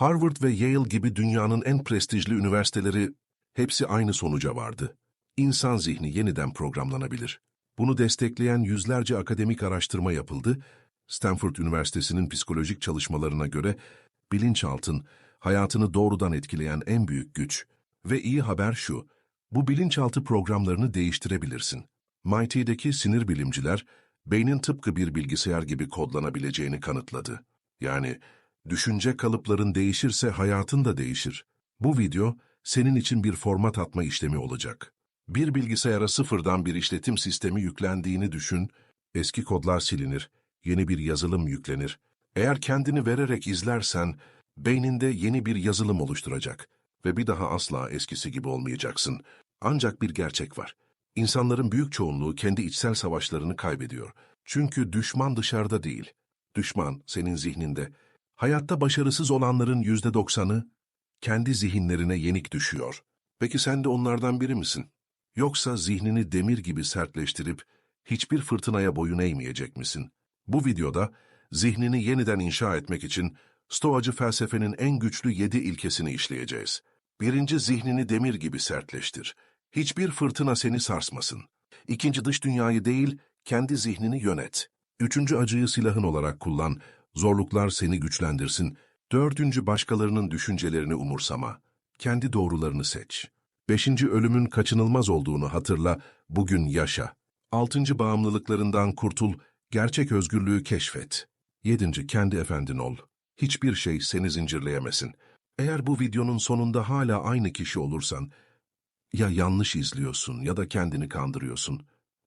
Harvard ve Yale gibi dünyanın en prestijli üniversiteleri hepsi aynı sonuca vardı. İnsan zihni yeniden programlanabilir. Bunu destekleyen yüzlerce akademik araştırma yapıldı. Stanford Üniversitesi'nin psikolojik çalışmalarına göre bilinçaltın hayatını doğrudan etkileyen en büyük güç. Ve iyi haber şu, bu bilinçaltı programlarını değiştirebilirsin. MIT'deki sinir bilimciler, beynin tıpkı bir bilgisayar gibi kodlanabileceğini kanıtladı. Yani, düşünce kalıpların değişirse hayatın da değişir. Bu video, senin için bir format atma işlemi olacak. Bir bilgisayara sıfırdan bir işletim sistemi yüklendiğini düşün, eski kodlar silinir, yeni bir yazılım yüklenir. Eğer kendini vererek izlersen, beyninde yeni bir yazılım oluşturacak ve bir daha asla eskisi gibi olmayacaksın. Ancak bir gerçek var. İnsanların büyük çoğunluğu kendi içsel savaşlarını kaybediyor. Çünkü düşman dışarıda değil. Düşman senin zihninde. Hayatta başarısız olanların yüzde doksanı kendi zihinlerine yenik düşüyor. Peki sen de onlardan biri misin? Yoksa zihnini demir gibi sertleştirip hiçbir fırtınaya boyun eğmeyecek misin? Bu videoda zihnini yeniden inşa etmek için Stoacı felsefenin en güçlü yedi ilkesini işleyeceğiz. Birinci zihnini demir gibi sertleştir. Hiçbir fırtına seni sarsmasın. İkinci dış dünyayı değil, kendi zihnini yönet. Üçüncü acıyı silahın olarak kullan, zorluklar seni güçlendirsin. Dördüncü başkalarının düşüncelerini umursama. Kendi doğrularını seç. Beşinci ölümün kaçınılmaz olduğunu hatırla, bugün yaşa. Altıncı bağımlılıklarından kurtul, gerçek özgürlüğü keşfet. Yedinci kendi efendin ol. Hiçbir şey seni zincirleyemesin. Eğer bu videonun sonunda hala aynı kişi olursan, ya yanlış izliyorsun ya da kendini kandırıyorsun.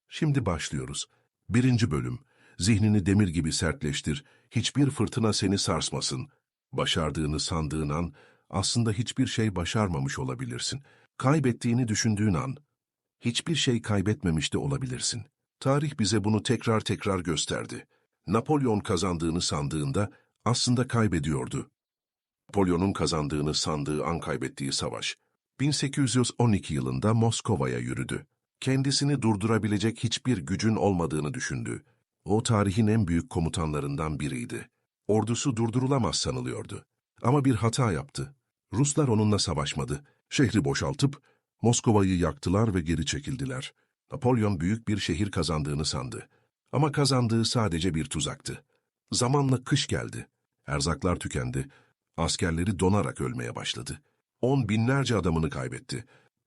Şimdi başlıyoruz. Birinci bölüm. Zihnini demir gibi sertleştir. Hiçbir fırtına seni sarsmasın. Başardığını sandığın an, aslında hiçbir şey başarmamış olabilirsin. Kaybettiğini düşündüğün an, hiçbir şey kaybetmemiş de olabilirsin. Tarih bize bunu tekrar tekrar gösterdi. Napolyon kazandığını sandığında aslında kaybediyordu. Napolyon'un kazandığını sandığı an kaybettiği savaş. 1812 yılında Moskova'ya yürüdü. Kendisini durdurabilecek hiçbir gücün olmadığını düşündü. O tarihin en büyük komutanlarından biriydi. Ordusu durdurulamaz sanılıyordu. Ama bir hata yaptı. Ruslar onunla savaşmadı. Şehri boşaltıp Moskova'yı yaktılar ve geri çekildiler. Napolyon büyük bir şehir kazandığını sandı. Ama kazandığı sadece bir tuzaktı. Zamanla kış geldi. Erzaklar tükendi. Askerleri donarak ölmeye başladı. On binlerce adamını kaybetti.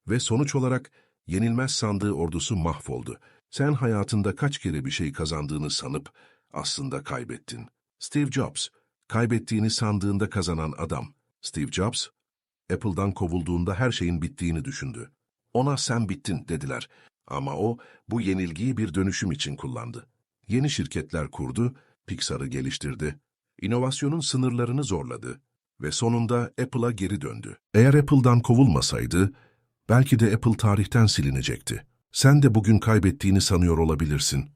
Ve sonuç olarak yenilmez sandığı ordusu mahvoldu. Sen hayatında kaç kere bir şey kazandığını sanıp aslında kaybettin. Steve Jobs, kaybettiğini sandığında kazanan adam. Steve Jobs, Apple'dan kovulduğunda her şeyin bittiğini düşündü. Ona sen bittin dediler. Ama o bu yenilgiyi bir dönüşüm için kullandı. Yeni şirketler kurdu, Pixar'ı geliştirdi, inovasyonun sınırlarını zorladı ve sonunda Apple'a geri döndü. Eğer Apple'dan kovulmasaydı, belki de Apple tarihten silinecekti. Sen de bugün kaybettiğini sanıyor olabilirsin.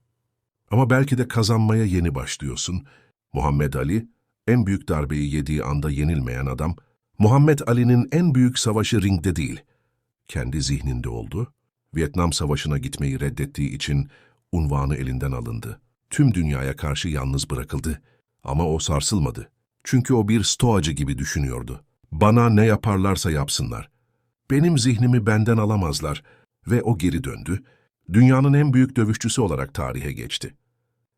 Ama belki de kazanmaya yeni başlıyorsun. Muhammed Ali, en büyük darbeyi yediği anda yenilmeyen adam, Muhammed Ali'nin en büyük savaşı ringde değil, kendi zihninde oldu. Vietnam Savaşı'na gitmeyi reddettiği için unvanı elinden alındı. Tüm dünyaya karşı yalnız bırakıldı. Ama o sarsılmadı. Çünkü o bir stoacı gibi düşünüyordu. Bana ne yaparlarsa yapsınlar. Benim zihnimi benden alamazlar. Ve o geri döndü. Dünyanın en büyük dövüşçüsü olarak tarihe geçti.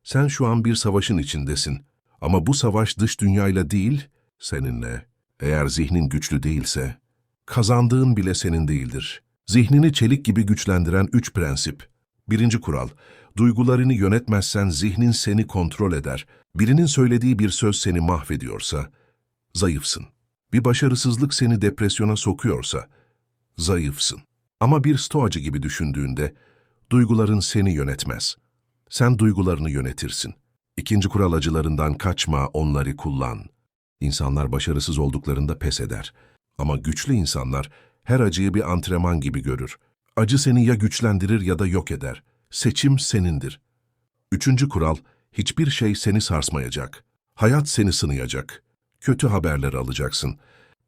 Sen şu an bir savaşın içindesin. Ama bu savaş dış dünyayla değil, seninle. Eğer zihnin güçlü değilse, kazandığın bile senin değildir. Zihnini çelik gibi güçlendiren üç prensip. Birinci kural, duygularını yönetmezsen zihnin seni kontrol eder. Birinin söylediği bir söz seni mahvediyorsa, zayıfsın. Bir başarısızlık seni depresyona sokuyorsa, zayıfsın. Ama bir stoacı gibi düşündüğünde, duyguların seni yönetmez. Sen duygularını yönetirsin. İkinci kural acılarından kaçma, onları kullan. İnsanlar başarısız olduklarında pes eder. Ama güçlü insanlar her acıyı bir antrenman gibi görür. Acı seni ya güçlendirir ya da yok eder. Seçim senindir. Üçüncü kural, hiçbir şey seni sarsmayacak. Hayat seni sınayacak. Kötü haberler alacaksın.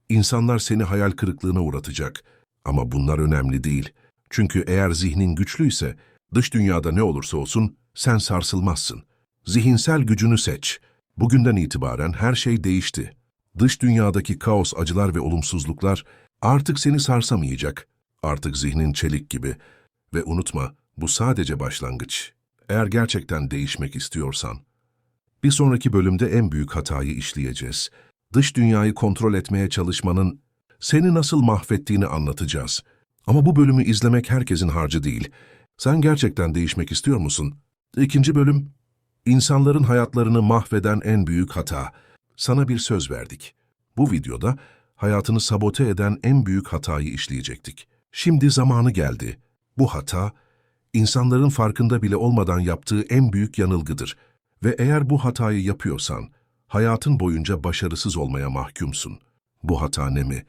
İnsanlar seni hayal kırıklığına uğratacak. Ama bunlar önemli değil. Çünkü eğer zihnin güçlüyse, dış dünyada ne olursa olsun sen sarsılmazsın. Zihinsel gücünü seç. Bugünden itibaren her şey değişti. Dış dünyadaki kaos, acılar ve olumsuzluklar artık seni sarsamayacak. Artık zihnin çelik gibi. Ve unutma, bu sadece başlangıç. Eğer gerçekten değişmek istiyorsan. Bir sonraki bölümde en büyük hatayı işleyeceğiz. Dış dünyayı kontrol etmeye çalışmanın seni nasıl mahvettiğini anlatacağız. Ama bu bölümü izlemek herkesin harcı değil. Sen gerçekten değişmek istiyor musun? İkinci bölüm, İnsanların hayatlarını mahveden en büyük hata. Sana bir söz verdik. Bu videoda hayatını sabote eden en büyük hatayı işleyecektik. Şimdi zamanı geldi. Bu hata, insanların farkında bile olmadan yaptığı en büyük yanılgıdır. Ve eğer bu hatayı yapıyorsan, hayatın boyunca başarısız olmaya mahkumsun. Bu hata ne mi?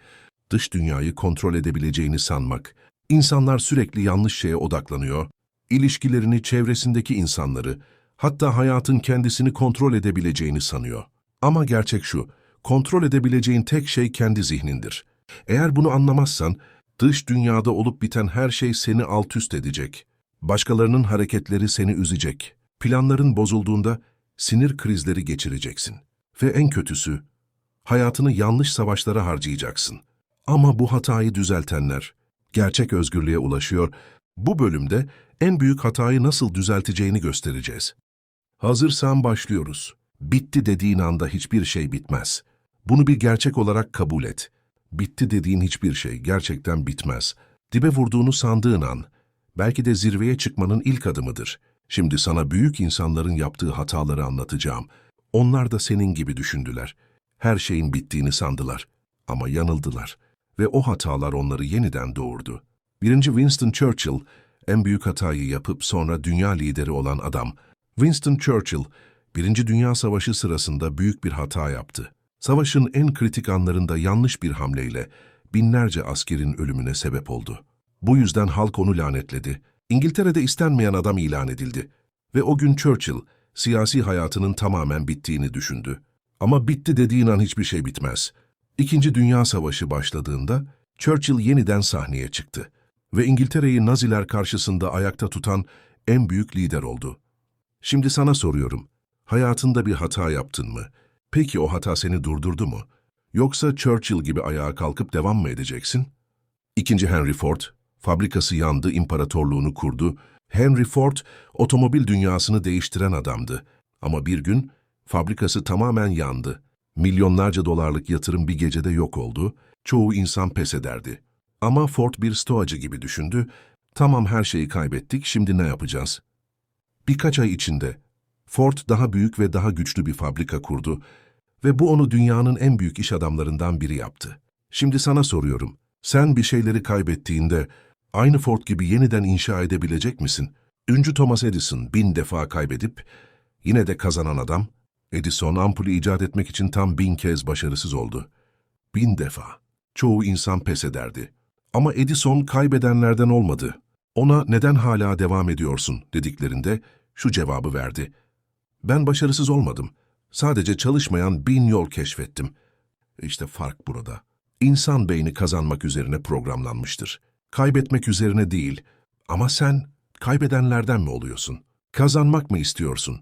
Dış dünyayı kontrol edebileceğini sanmak. İnsanlar sürekli yanlış şeye odaklanıyor. İlişkilerini, çevresindeki insanları, hatta hayatın kendisini kontrol edebileceğini sanıyor. Ama gerçek şu, kontrol edebileceğin tek şey kendi zihnindir. Eğer bunu anlamazsan, dış dünyada olup biten her şey seni alt üst edecek. Başkalarının hareketleri seni üzecek. Planların bozulduğunda sinir krizleri geçireceksin. Ve en kötüsü, hayatını yanlış savaşlara harcayacaksın. Ama bu hatayı düzeltenler gerçek özgürlüğe ulaşıyor. Bu bölümde en büyük hatayı nasıl düzelteceğini göstereceğiz. Hazırsan başlıyoruz. Bitti dediğin anda hiçbir şey bitmez. Bunu bir gerçek olarak kabul et. Bitti dediğin hiçbir şey gerçekten bitmez. Dibe vurduğunu sandığın an, belki de zirveye çıkmanın ilk adımıdır. Şimdi sana büyük insanların yaptığı hataları anlatacağım. Onlar da senin gibi düşündüler. Her şeyin bittiğini sandılar. Ama yanıldılar. Ve o hatalar onları yeniden doğurdu. Birinci Winston Churchill, en büyük hatayı yapıp sonra dünya lideri olan adam, Winston Churchill, Birinci Dünya Savaşı sırasında büyük bir hata yaptı. Savaşın en kritik anlarında yanlış bir hamleyle binlerce askerin ölümüne sebep oldu. Bu yüzden halk onu lanetledi. İngiltere'de istenmeyen adam ilan edildi. Ve o gün Churchill, siyasi hayatının tamamen bittiğini düşündü. Ama bitti dediğin an hiçbir şey bitmez. İkinci Dünya Savaşı başladığında Churchill yeniden sahneye çıktı ve İngiltere'yi Naziler karşısında ayakta tutan en büyük lider oldu. Şimdi sana soruyorum. Hayatında bir hata yaptın mı? Peki o hata seni durdurdu mu? Yoksa Churchill gibi ayağa kalkıp devam mı edeceksin? İkinci Henry Ford, fabrikası yandı, imparatorluğunu kurdu. Henry Ford, otomobil dünyasını değiştiren adamdı. Ama bir gün fabrikası tamamen yandı. Milyonlarca dolarlık yatırım bir gecede yok oldu. Çoğu insan pes ederdi. Ama Ford bir stoacı gibi düşündü. Tamam her şeyi kaybettik, şimdi ne yapacağız? Birkaç ay içinde Ford daha büyük ve daha güçlü bir fabrika kurdu ve bu onu dünyanın en büyük iş adamlarından biri yaptı. Şimdi sana soruyorum, sen bir şeyleri kaybettiğinde aynı Ford gibi yeniden inşa edebilecek misin? Üncü Thomas Edison bin defa kaybedip yine de kazanan adam, Edison ampulü icat etmek için tam bin kez başarısız oldu. Bin defa. Çoğu insan pes ederdi. Ama Edison kaybedenlerden olmadı. Ona neden hala devam ediyorsun dediklerinde şu cevabı verdi. Ben başarısız olmadım. Sadece çalışmayan bin yol keşfettim. İşte fark burada. İnsan beyni kazanmak üzerine programlanmıştır. Kaybetmek üzerine değil. Ama sen kaybedenlerden mi oluyorsun? Kazanmak mı istiyorsun?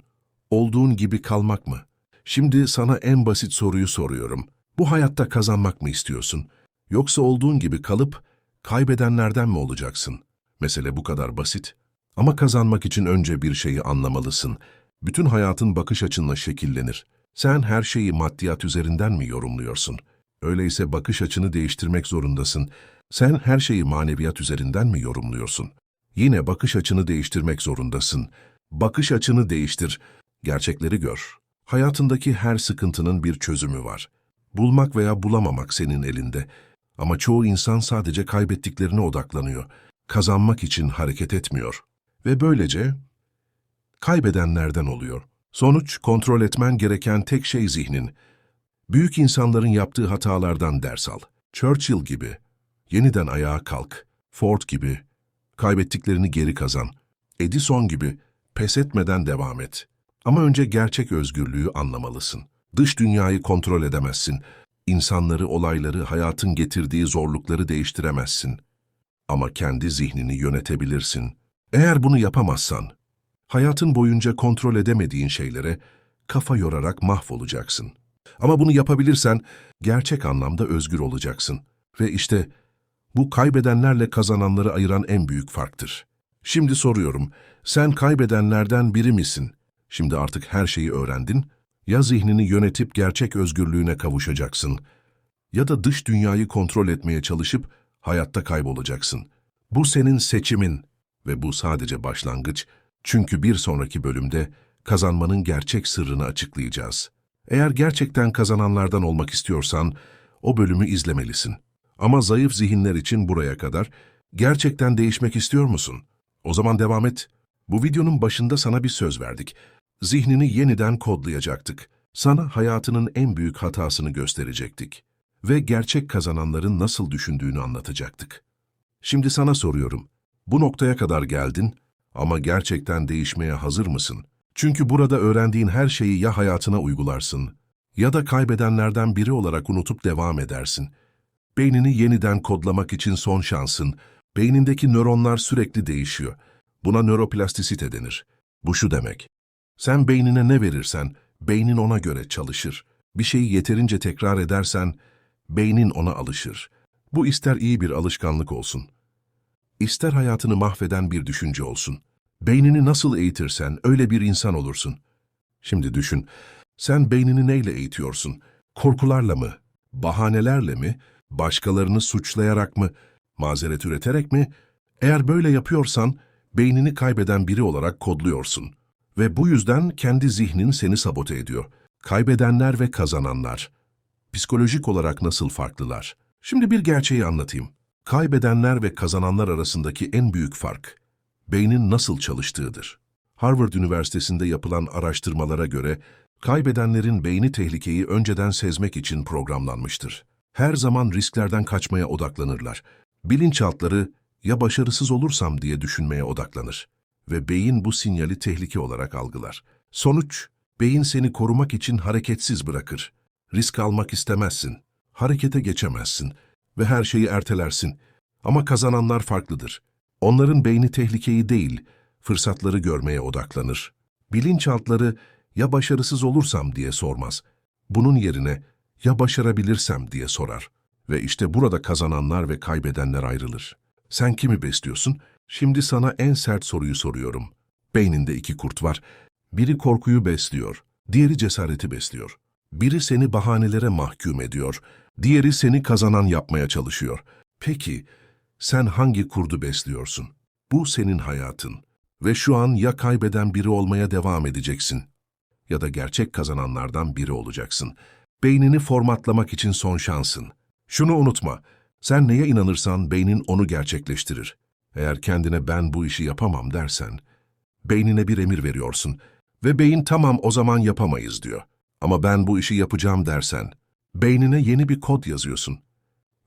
Olduğun gibi kalmak mı? Şimdi sana en basit soruyu soruyorum. Bu hayatta kazanmak mı istiyorsun? Yoksa olduğun gibi kalıp kaybedenlerden mi olacaksın? Mesele bu kadar basit. Ama kazanmak için önce bir şeyi anlamalısın. Bütün hayatın bakış açınla şekillenir. Sen her şeyi maddiyat üzerinden mi yorumluyorsun? Öyleyse bakış açını değiştirmek zorundasın. Sen her şeyi maneviyat üzerinden mi yorumluyorsun? Yine bakış açını değiştirmek zorundasın. Bakış açını değiştir. Gerçekleri gör. Hayatındaki her sıkıntının bir çözümü var. Bulmak veya bulamamak senin elinde. Ama çoğu insan sadece kaybettiklerine odaklanıyor. Kazanmak için hareket etmiyor. Ve böylece kaybedenlerden oluyor. Sonuç, kontrol etmen gereken tek şey zihnin. Büyük insanların yaptığı hatalardan ders al. Churchill gibi, yeniden ayağa kalk. Ford gibi, kaybettiklerini geri kazan. Edison gibi, pes etmeden devam et. Ama önce gerçek özgürlüğü anlamalısın. Dış dünyayı kontrol edemezsin. İnsanları, olayları, hayatın getirdiği zorlukları değiştiremezsin. Ama kendi zihnini yönetebilirsin. Eğer bunu yapamazsan, hayatın boyunca kontrol edemediğin şeylere kafa yorarak mahvolacaksın. Ama bunu yapabilirsen gerçek anlamda özgür olacaksın. Ve işte bu kaybedenlerle kazananları ayıran en büyük farktır. Şimdi soruyorum, sen kaybedenlerden biri misin? Şimdi artık her şeyi öğrendin. Ya zihnini yönetip gerçek özgürlüğüne kavuşacaksın ya da dış dünyayı kontrol etmeye çalışıp hayatta kaybolacaksın. Bu senin seçimin ve bu sadece başlangıç. Çünkü bir sonraki bölümde kazanmanın gerçek sırrını açıklayacağız. Eğer gerçekten kazananlardan olmak istiyorsan o bölümü izlemelisin. Ama zayıf zihinler için buraya kadar gerçekten değişmek istiyor musun? O zaman devam et. Bu videonun başında sana bir söz verdik. Zihnini yeniden kodlayacaktık. Sana hayatının en büyük hatasını gösterecektik. Ve gerçek kazananların nasıl düşündüğünü anlatacaktık. Şimdi sana soruyorum. Bu noktaya kadar geldin ama gerçekten değişmeye hazır mısın? Çünkü burada öğrendiğin her şeyi ya hayatına uygularsın ya da kaybedenlerden biri olarak unutup devam edersin. Beynini yeniden kodlamak için son şansın. Beynindeki nöronlar sürekli değişiyor. Buna nöroplastisite denir. Bu şu demek. Sen beynine ne verirsen, beynin ona göre çalışır. Bir şeyi yeterince tekrar edersen, beynin ona alışır. Bu ister iyi bir alışkanlık olsun, ister hayatını mahveden bir düşünce olsun. Beynini nasıl eğitirsen öyle bir insan olursun. Şimdi düşün, sen beynini neyle eğitiyorsun? Korkularla mı? Bahanelerle mi? Başkalarını suçlayarak mı? Mazeret üreterek mi? Eğer böyle yapıyorsan, beynini kaybeden biri olarak kodluyorsun. Ve bu yüzden kendi zihnin seni sabote ediyor. Kaybedenler ve kazananlar. Psikolojik olarak nasıl farklılar? Şimdi bir gerçeği anlatayım. Kaybedenler ve kazananlar arasındaki en büyük fark, beynin nasıl çalıştığıdır. Harvard Üniversitesi'nde yapılan araştırmalara göre, kaybedenlerin beyni tehlikeyi önceden sezmek için programlanmıştır. Her zaman risklerden kaçmaya odaklanırlar. Bilinçaltları, ya başarısız olursam diye düşünmeye odaklanır. Ve beyin bu sinyali tehlike olarak algılar. Sonuç, beyin seni korumak için hareketsiz bırakır. Risk almak istemezsin, harekete geçemezsin ve her şeyi ertelersin. Ama kazananlar farklıdır. Onların beyni tehlikeyi değil, fırsatları görmeye odaklanır. Bilinçaltları ya başarısız olursam diye sormaz. Bunun yerine ya başarabilirsem diye sorar. Ve işte burada kazananlar ve kaybedenler ayrılır. Sen kimi besliyorsun? Şimdi sana en sert soruyu soruyorum. Beyninde iki kurt var. Biri korkuyu besliyor, diğeri cesareti besliyor. Biri seni bahanelere mahkum ediyor, diğeri seni kazanan yapmaya çalışıyor. Peki, sen hangi kurdu besliyorsun? Bu senin hayatın. Ve şu an ya kaybeden biri olmaya devam edeceksin ya da gerçek kazananlardan biri olacaksın. Beynini formatlamak için son şansın. Şunu unutma, sen neye inanırsan beynin onu gerçekleştirir. Eğer kendine ben bu işi yapamam dersen, beynine bir emir veriyorsun ve beyin tamam o zaman yapamayız diyor. Ama ben bu işi yapacağım dersen, beynine yeni bir kod yazıyorsun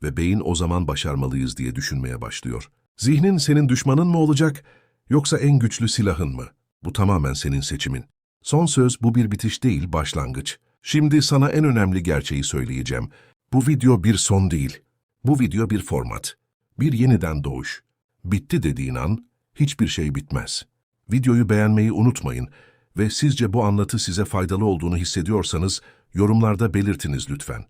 ve beyin o zaman başarmalıyız diye düşünmeye başlıyor. Zihnin senin düşmanın mı olacak yoksa en güçlü silahın mı? Bu tamamen senin seçimin. Son söz bu bir bitiş değil, başlangıç. Şimdi sana en önemli gerçeği söyleyeceğim. Bu video bir son değil. Bu video bir format. Bir yeniden doğuş. Bitti dediğin an hiçbir şey bitmez. Videoyu beğenmeyi unutmayın ve sizce bu anlatı size faydalı olduğunu hissediyorsanız yorumlarda belirtiniz lütfen.